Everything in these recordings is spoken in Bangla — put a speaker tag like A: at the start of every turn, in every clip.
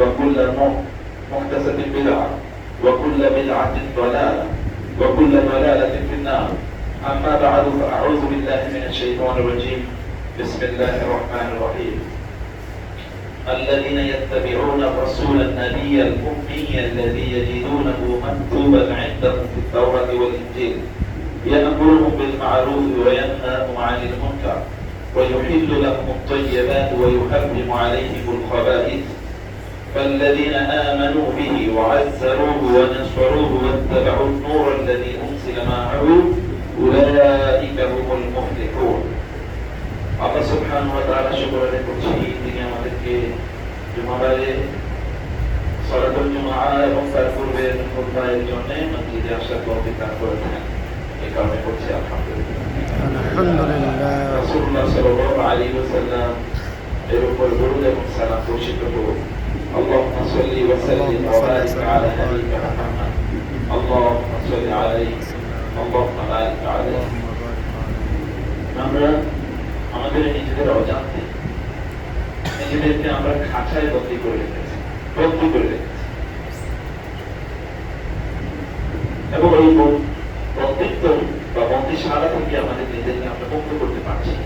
A: وكل محدثة بدعة وكل بدعة ضلالة وكل ضلالة في النار. أما بعد فأعوذ بالله من الشيطان الرجيم. بسم الله الرحمن الرحيم. الذين يتبعون الرسول النبي الأمي الذي يجدونه مكتوبا عندهم في التوراة والإنجيل يأمرهم بالمعروف وينهاهم عن المنكر ويحل لهم الطيبات ويحرم عليهم الخبائث. فالذين آمنوا به وعزروه ونصروه واتبعوا النور الذي أنزل معه أولئك هم المفلحون আল্লাহ সুবহান ওয়া তাআলা শুকর আদায় করছি তিনি আমাদেরকে জুমাবারে সলাতুল জুমআ এবং তার পূর্বের খুতবায়ের জন্য মসজিদে আসার তৌফিক দান করেছেন এই কারণে করছি আলহামদুলিল্লাহ
B: الحمد لله
A: রাসূলুল্লাহ সাল্লাল্লাহু আলাইহি ওয়াসাল্লাম এর উপর দরুদ এবং সালাম বর্ষিত হোক اللهم صل وسلم وبارك على نبيك محمد اللهم صل عليه اللهم بارك عليه আমরা আমাদের নিজেদের অজান্তে নিজেদেরকে আমরা খাঁচায় বন্দি করে রেখেছি বন্দি করে রেখেছি এবং এই বন- বন্দিত্ব বা বন্দিশালা থেকে আমাদের নিজেদেরকে আমরা মুক্ত করতে পারছি না।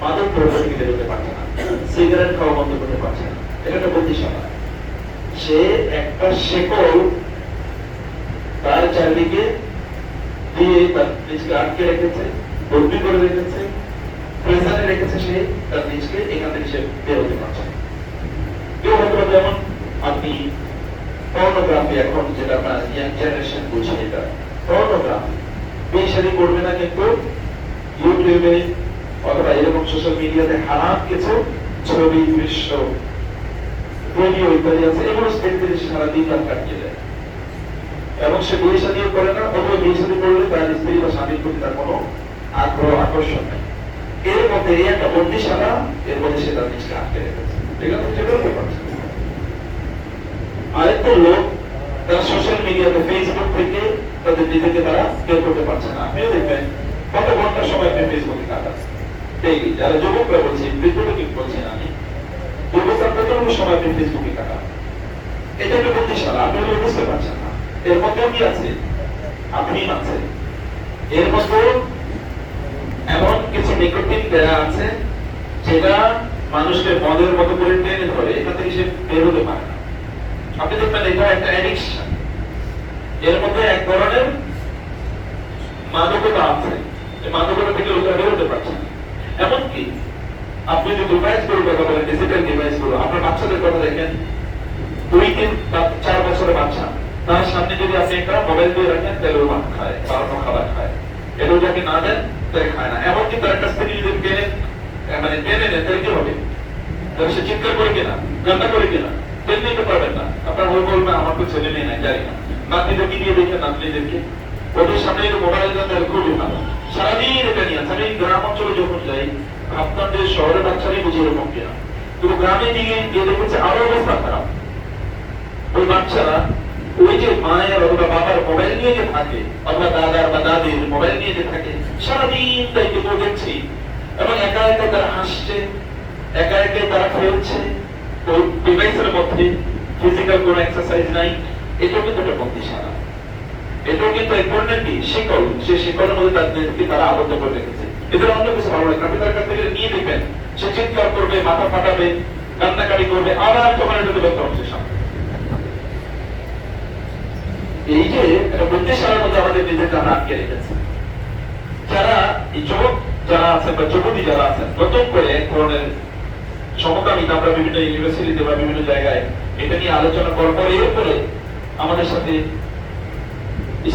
A: মাদক দ্রব্য থেকে বেরোতে পারছে না, সিগারেট খাওয়া বন্ধ করতে পারছে না। এটা একটা বন্দিশালা সে একটা শেকল তার চারদিকে দিয়ে তার নিজকে আটকে রেখেছে, বন্দি করে রেখেছে, প্রেসারে রেখেছে সে, তার নিজকে এখান থেকে সে বেরোতে পারছে কেউ হয়তো যেমন আপনি পর্নোগ্রাফি এখন যেটা আপনার ইয়াং জেনারেশন বুঝে এটা। পর্নোগ্রাফি বিয়ে করবে না কিন্তু ইউটিউবে অথবা এরকম সোশ্যাল মিডিয়াতে হারাম কিছু ছবি, দৃশ্য ভিডিও ইত্যাদি আছে, এগুলো সারা দিন রাত কাটিয়ে এবং সে বিয়ে শাদীও করে না, অথবা বিয়ে শাদী করলে তার স্ত্রী বা স্বামীর প্রতি তার কোনো আগ্রহ, আকর্ষণ নেই। এর মধ্যে এই একটা বন্দিশালা এর মধ্যে সে তার নিজকে আটকে রেখেছে। আরেকটা লোক, তারা সোশ্যাল মিডিয়াতে ফেসবুক থেকে তাদের নিজেকে তারা বের করতে পারছে না। আপনিও দেখবেন, কত ঘণ্টা সময় আপনি ফেসবুকে কাটান যারা যুবকরা আমি সময় আপনি ফেসবুকে এটা একটা বুদ্ধিশালা আপনি বুঝতে পারছেন না। এর মধ্যে কি আছে? আপনি এর মধ্যে এমন কিছু নিকোটিন দেয়া আছে, যেটা মানুষকে মদের মতো করে টেনে ধরে এখান থেকে সে বের হতে পারে না। আপনি দেখবেন এটা একটা অ্যাডিকশন এর মধ্যে এক ধরনের মাদকতা আছে। মাদকতা থেকে লোকেরা বেরোতে পারছে না। এমনকি আপনি যে ডিভাইসগুলো কথা বলেন ডিজিটাল ডিভাইসগুলো আপনার বাচ্চাদের কথা দেখেন দুই তিন চার বছরের মেয়েরা মোবাইল দিয়ে রাখেন তেলের ভাত খায় বাড়ানো খাবার খায়। এগুলো যাকে না দেন তাই খায় না। এমনকি তার একটা স্ত্রী যদি আহ, মানে টেনে নেন তাহলে কি হবে? তাহলে সে চিন্তা করে কিনা কান্না করে কিনা তেল নিতে পারবেন না। আপনার বই বলবে আমার তো ছেলে নাই জানি না। নাতনিদেরকে দিয়ে দেখে নাতনিদেরকে। ওদের সামনে যদি মোবাইল দেন তাহলে খুবই ভালো। সারাদিন এটা নিয়ে আমি গ্রাম অঞ্চলে যখন যাই যে শহরের বাচ্চারাই বুঝে এরকম কিনা। কিন্তু গ্রামে গিয়ে গিয়ে দেখেছে আরও অবস্থা খারাপ। ওই বাচ্চারা, ওই যে মায়ের অথবা বাবার মোবাইল নিয়ে যে থাকে, অথবা দাদার বা দাদির মোবাইল নিয়ে যে থাকে, সারাদিন তাই কিন্তু দেখছি। এবং একা একা তারা হাসছে, একা একা তারা খেলছে। ডিভাইসের মধ্যে ফিজিক্যাল কোনো এক্সারসাইজ নাই। এটাও কিন্তু একটা বন্দিশালা। এটাও কিন্তু ধরনের কি? শিকল সে শিকলের মধ্যে তাদেরকে তারা আবদ্ধ করে রেখেছে। এদের অন্য কিছু ভালো লাগে আপনি তার কাছ থেকে নিয়ে দেখবেন, সে চিৎকার করবে, মাথা ফাটাবে, কান্নাকাটি করবে, আবার তোমার এটা ব্যস্ত হচ্ছে সামনে। এই যে বুদ্ধিশালার মধ্যে আমাদের নিজেকে আমরা আটকে রেখেছি। যারা এই যুবক যারা আছেন বা যুবতী যারা আছেন, নতুন করে এক ধরনের সমকামিতা আমরা বিভিন্ন ইউনিভার্সিটিতে বা বিভিন্ন জায়গায় এটা নিয়ে আলোচনা করার পরে এরপরে আমাদের সাথে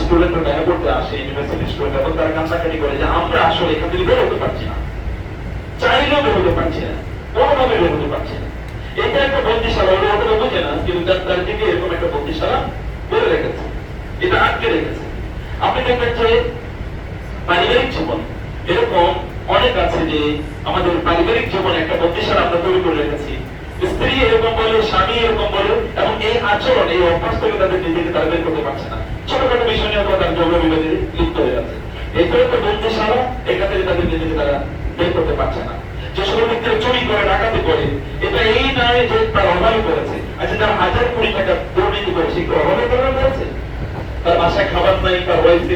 A: স্টুডেন্টরা দেখা করতে আসে ইউনিভার্সিটি স্টুডেন্ট এবং তারা কান্নাকাটি করে যে আমরা আসলে এখান থেকে বের হতে পারছি না। চাইলেও বের হতে পারছি না, কোনোভাবে বের হতে পারছি না। এটা একটা বন্দিশালা ওরা ওটা বোঝে না, কিন্তু তার দিকে এরকম একটা বন্দিশালা করে রেখেছে এটা আটকে রেখেছে। আপনি দেখবেন যে পারিবারিক জীবন, এরকম অনেক আছে যে আমাদের পারিবারিক জীবনে একটা বন্দিশালা আমরা তৈরি করে রেখেছি। স্ত্রী এরকম বলে, স্বামী এরকম বলে, এবং এই আচরণ, এই অভ্যাস থেকে তাদের নিজেকে তারা বের করতে পারছে না। ছোটখাটো বিষয় নিয়ে তারা যৌন বিরোধী লিপ্ত হয়ে যাচ্ছে। এটা বন্ধু ছাড়া এখান থেকে তাদের নিজেকে তারা বের করতে পারছে না। যে ব্যক্তিরা চুরি করে, ডাকাতি করে, এটা এই নয় যে তার অভাবে করেছে। আচ্ছা তার হাজার কোটি টাকা দুর্নীতি করেছে, কি অভাবে করেছে তার বাসায় খাবার নাই তার ওয়াইফ